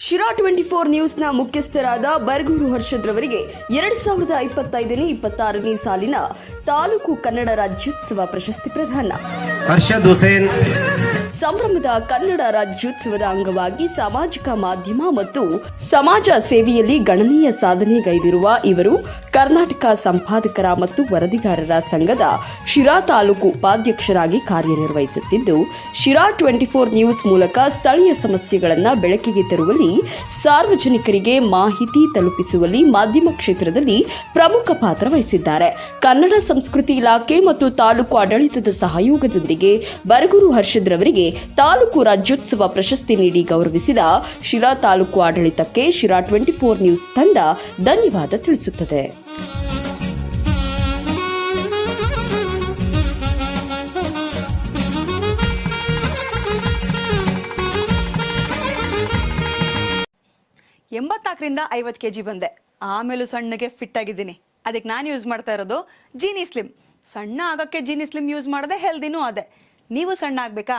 Sira twenty four ನ್ಯೂಸ್ನ ಮುಖ್ಯಸ್ಥರಾದ ಬರಗೂರು ಹರ್ಷದ್ ರವರಿಗೆ ಎರಡ್ ಸಾವಿರದ ಇಪ್ಪತ್ತೈದನೇ ಇಪ್ಪತ್ತಾರನೇ ಸಾಲಿನ ತಾಲೂಕು ಕನ್ನಡ ರಾಜ್ಯೋತ್ಸವ ಪ್ರಶಸ್ತಿ ಪ್ರದಾನ. ಹರ್ಷದ್ ಹುಸೇನ್. ಸಂಭ್ರಮದ ಕನ್ನಡ ರಾಜ್ಯೋತ್ಸವದ ಅಂಗವಾಗಿ ಸಾಮಾಜಿಕ ಮಾಧ್ಯಮ ಮತ್ತು ಸಮಾಜ ಸೇವೆಯಲ್ಲಿ ಗಣನೀಯ ಸಾಧನೆಗೈದಿರುವ ಇವರು ಕರ್ನಾಟಕ ಸಂಪಾದಕರ ಮತ್ತು ವರದಿಗಾರರ ಸಂಘದ ಶಿರಾ ತಾಲೂಕು ಉಪಾಧ್ಯಕ್ಷರಾಗಿ ಕಾರ್ಯನಿರ್ವಹಿಸುತ್ತಿದ್ದು, ಶಿರಾ ಟ್ವೆಂಟಿ ಫೋರ್ ನ್ಯೂಸ್ ಮೂಲಕ ಸ್ಥಳೀಯ ಸಮಸ್ಯೆಗಳನ್ನು ಬೆಳಕಿಗೆ ತರುವಲ್ಲಿ ಸಾರ್ವಜನಿಕರಿಗೆ ಮಾಹಿತಿ ತಲುಪಿಸುವಲ್ಲಿ ಮಾಧ್ಯಮ ಕ್ಷೇತ್ರದಲ್ಲಿ ಪ್ರಮುಖ ಪಾತ್ರ ವಹಿಸಿದ್ದಾರೆ. ಕನ್ನಡ ಸಂಸ್ಕೃತಿ ಇಲಾಖೆ ಮತ್ತು ತಾಲೂಕು ಆಡಳಿತದ ಸಹಯೋಗದೊಂದಿಗೆ ಬರಗೂರು ಹರ್ಷದ್ ರವರಿಗೆ ತಾಲೂಕು ರಾಜ್ಯೋತ್ಸವ ಪ್ರಶಸ್ತಿ ನೀಡಿ ಗೌರವಿಸಿದ ಶಿರಾ ತಾಲೂಕು ಆಡಳಿತಕ್ಕೆ ಶಿರಾ ಟ್ವೆಂಟಿ ಫೋರ್ ನ್ಯೂಸ್ ತಂಡ ಧನ್ಯವಾದ ತಿಳಿಸುತ್ತದೆ. ಎಂಬತ್ನಾಲ್ಕರಿಂದ ಐವತ್ತು ಕೆ ಜಿ ಬಂದೆ. ಆಮೇಲೂ ಸಣ್ಣಗೆ ಫಿಟ್ ಆಗಿದ್ದೀನಿ. ಅದಕ್ಕೆ ನಾನು ಯೂಸ್ ಮಾಡ್ತಾ ಇರೋದು ಜೀನಿ ಸ್ಲಿಮ್ ಸಣ್ಣ ಆಗೋಕ್ಕೆ ಜೀನಿ ಸ್ಲಿಮ್ ಯೂಸ್ ಮಾಡಿದೆ ಹೆಲ್ದಿನೂ ಅದೇ. ನೀವು ಸಣ್ಣ ಆಗಬೇಕಾ?